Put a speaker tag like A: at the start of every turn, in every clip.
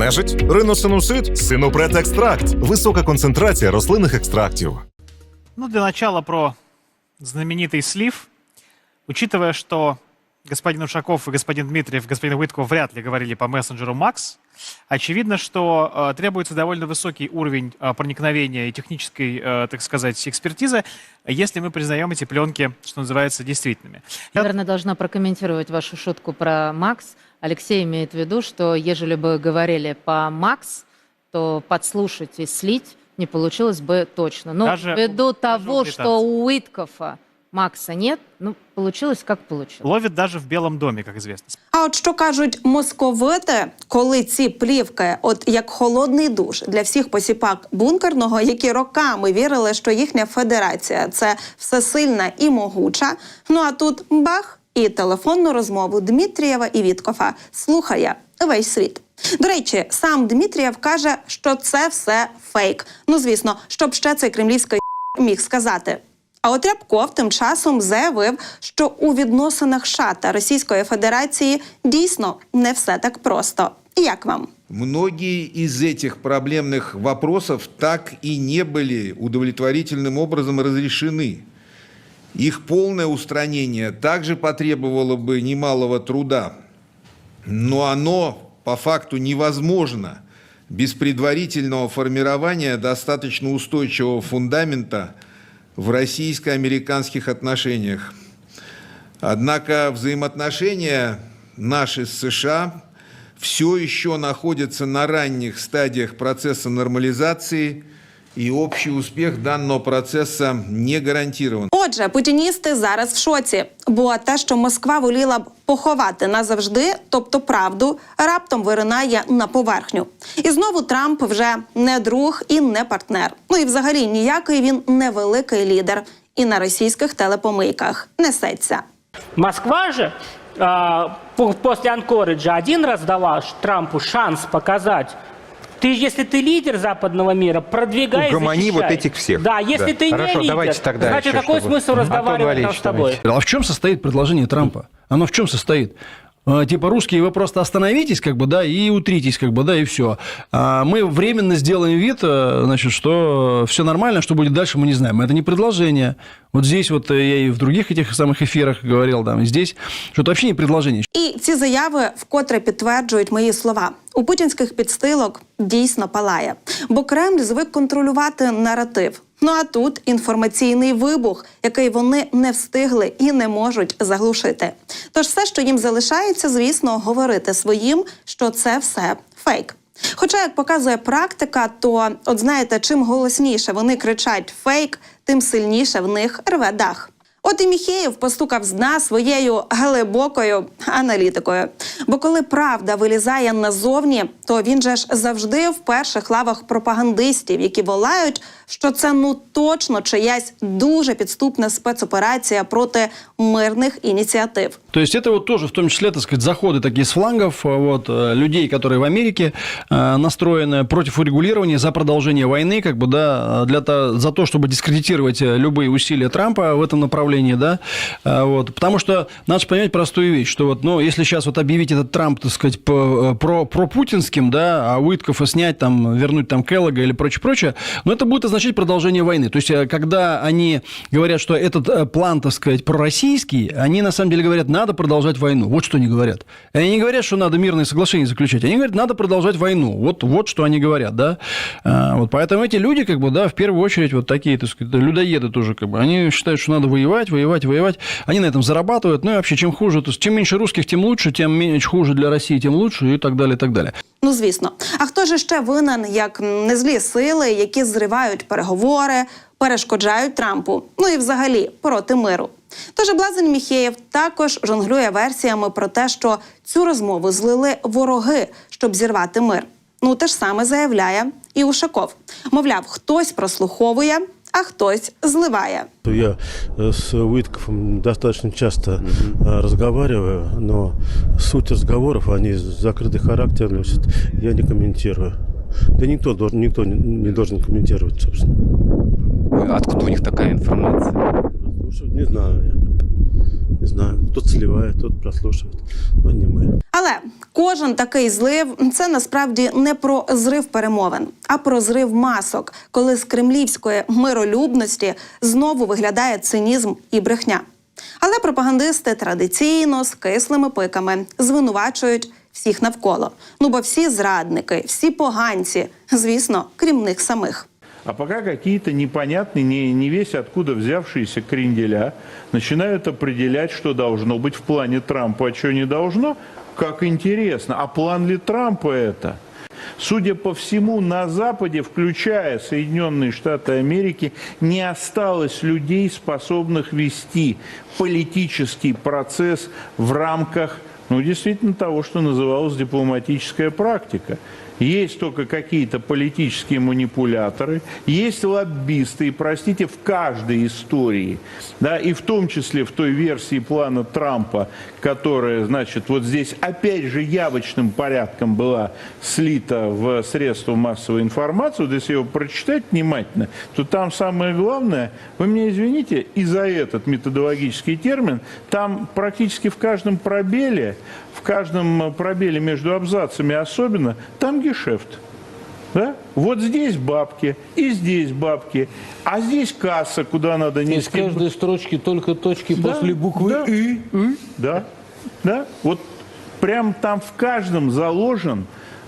A: Нежить, риносинусит, синопрет-екстракт, висока концентрація рослинних екстрактів.
B: Ну, для начала про знаменитый слив. Учитывая, что господин Ушаков и господин Дмитриев, господин Уитков вряд ли говорили по мессенджеру Макс, очевидно, что э, требуется довольно высокий уровень э, проникновения и технической, э, так сказать, экспертизы, если мы признаем эти пленки, что называется, действительными. Я-
C: Наверное, должна прокомментировать вашу шутку про Макс. Алексей имеет в виду, что ежели бы говорили по Макс, то подслушать и слить не получилось бы точно. Но
B: Даже
C: ввиду
B: даже
C: того, что у Уиткофа Макса нет, ну, получилось как получилось.
B: Ловит даже в Белом доме, как известно.
D: А от що кажуть московити, коли ці плівки, от як холодний душ для всіх посіпак бункерного, які роками вірили, що їхня федерація це всесильна і могуча. Ну а тут бах і телефонну розмову Дмитрієва і Віткофа слухає весь світ. До речі, сам Дмитрієв каже, що це все фейк. Ну звісно, щоб ще цей кремлівський міг сказати. А от Рябков тим часом заявив, що у відносинах США та Російської Федерації дійсно не все так просто. Як вам?
E: Многие из этих проблемных вопросов так и не были удовлетворительным образом разрешены. Их полное устранение также потребовало бы немалого труда, но оно по факту невозможно без предварительного формирования достаточно устойчивого фундамента в российско-американских отношениях. Однако взаимоотношения наши с США все еще находятся на ранних стадиях процесса нормализации, и общий успех данного процесса не гарантирован.
D: Отже, путіністи зараз в шоці, бо те, що Москва воліла б поховати назавжди, тобто правду, раптом виринає на поверхню. І знову Трамп вже не друг і не партнер. Ну і взагалі ніякий він не великий лідер. І на російських телепомийках несеться.
F: Москва же а, по- после Анкориджа один раз дала Трампу шанс показать, ты, если ты лидер западного мира, продвигай,
G: Угомони
F: защищай.
G: вот этих всех.
F: Да, если
G: Да.
F: ты
G: Хорошо,
F: не лидер,
G: давайте тогда
F: значит,
G: еще,
F: какой
G: чтобы-
F: смысл
G: Антон
F: разговаривать нам
G: Валерьевич,
F: с тобой?
G: давайте.
H: А в чем состоит предложение Трампа? Оно в чем состоит? А, Типа русские, вы просто остановитесь, как бы, да, и утритесь, как бы, да, и все. А мы временно сделаем вид, э, значит, что все нормально, что будет дальше, мы не знаем. Это не предложение. Вот здесь вот э, я и в других этих самых эфирах говорил, там, и здесь, что это вообще не предложение.
D: І ці заяви вкотре підтверджують мої слова. У путінських підстилок дійсно палає, бо Кремль звик контролювати наратив. Ну а тут інформаційний вибух, який вони не встигли і не можуть заглушити. Тож все, що їм залишається, звісно, говорити своїм, що це все фейк. Хоча, як показує практика, то от знаєте, чим голосніше вони кричать фейк, тим сильніше в них рве дах. От і Міхеєв постукав з дна своєю глибокою аналітикою. Бо коли правда вилізає назовні, то він же ж завжди в перших лавах пропагандистів, які волають, що це ну точно чиясь дуже підступна спецоперація проти мирних ініціатив.
H: То есть это вот тоже в том числе, так сказать, заходы такие с флангов э, вот, э, людей, которые в Америке э, настроены против урегулирования за продолжение войны, как бы, да, для то, за то, чтобы дискредитировать э, любые усилия Трампа в этом направлении, Да, Э, вот, потому что надо понять простую вещь, что вот, ну, если сейчас вот объявить этот Трамп, так сказать, по- про, про путинским, да, а Уитков снять там, вернуть там Келлога или прочее-прочее, но это будет означать продолжение войны. То есть, э, когда они говорят, что этот э, план, так сказать, пророссийский, они на самом деле говорят, надо продолжать войну. Вот что они говорят. Они не говорят, что надо мирные соглашения заключать. Они говорят, надо продолжать войну. Вот, вот что они говорят, да. А, вот поэтому эти люди, как бы, да, в первую очередь, вот такие, так сказать, людоеды тоже, как бы, они считают, что надо воевать, воевать, воевать. Они на этом зарабатывают. Ну и вообще, чем хуже, то есть, чем меньше русских, тем лучше, тем меньше хуже для России, тем лучше, и так далее, и так далее.
D: Ну звісно. А хто ж ще винен, як м, не злі сили, які зривають переговори, перешкоджають Трампу, ну і взагалі проти миру. Тож Блазень Міхеєв також жонглює версіями про те, що цю розмову злили вороги, щоб зірвати мир. Ну те ж саме заявляє і Ушаков. Мовляв, хтось прослуховує, а хтось зливає.
I: Я э, с Уитковым достаточно часто э, разговариваю, но суть разговоров, они закрытый характер носят, я не комментирую. Да никто, должен, никто не- не должен комментировать, собственно.
G: Откуда у них такая информация?
I: Слушать не знаю я. Не знаю. Кто сливает, тот прослушивает, но не мы.
D: Але Кожен такий злив це насправді не про зрив перемовин, а про зрив масок, коли з кремлівської миролюбності знову виглядає цинізм і брехня. Але пропагандисти традиційно з кислими пиками звинувачують всіх навколо. Ну бо всі зрадники, всі поганці, звісно, крім них самих.
J: А пока какие-то непонятные, не, не весь откуда взявшиеся кренделя начинают определять, что должно быть в плане Трампа, а что не должно. Как интересно. А план ли Трампа это? Судя по всему, на Западе, включая Соединенные Штаты Америки, не осталось людей, способных вести политический процесс в рамках, ну, действительно, того, что называлось дипломатическая практика. Есть только какие-то политические манипуляторы, есть лоббисты, и, простите, в каждой истории, да, и в том числе в той версии плана Трампа, которая, значит, вот здесь опять же явочным порядком была слита в средства массовой информации, вот если его прочитать внимательно, то там самое главное, вы меня извините, и за этот методологический термин, там практически в каждом пробеле, в каждом пробеле между абзацами особенно, там гешефт. Да? Вот здесь бабки, и здесь бабки, а здесь касса, куда надо
K: Из
J: нести.
K: каждой строчки только точки
J: Да,
K: после буквы
J: да,
K: «и».
J: Да, да. Вот прям там в каждом заложен,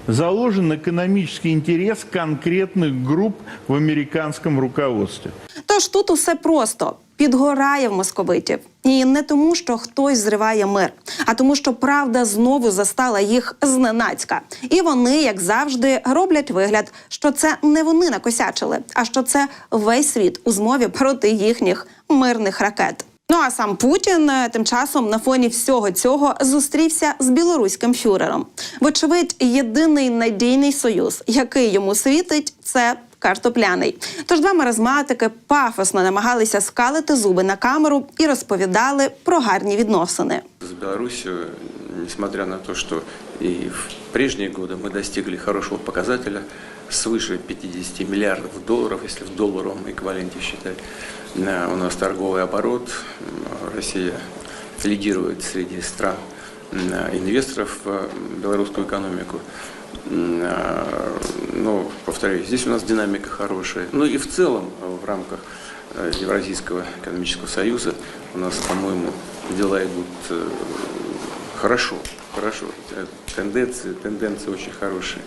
J: заложен экономический интерес конкретных групп в американском руководстве.
D: Тож тут усе просто підгорає в московитів. І не тому, що хтось зриває мир, а тому, що правда знову застала їх зненацька. І вони, як завжди, роблять вигляд, що це не вони накосячили, а що це весь світ у змові проти їхніх мирних ракет. Ну а сам Путін е, тим часом на фоні всього цього зустрівся з білоруським фюрером. Вочевидь, єдиний надійний союз, який йому світить, це картопляний. Тож два маразматики пафосно намагалися скалити зуби на камеру і розповідали про гарні відносини.
L: С Беларусью, несмотря на то, что и в прежние годы мы достигли хорошего показателя, свыше 50 миллиардов долларов, если в долларовом эквиваленте считать, э, у нас торговый оборот, м, Россия лидирует среди стран м, инвесторов в белорусскую экономику. М, а, Но, повторюсь, здесь у нас динамика хорошая. Ну и в целом э, в рамках э, Евразийского экономического союза у нас, по-моему, дела идут э, хорошо, хорошо. Э, Тенденции, тенденции очень хорошие.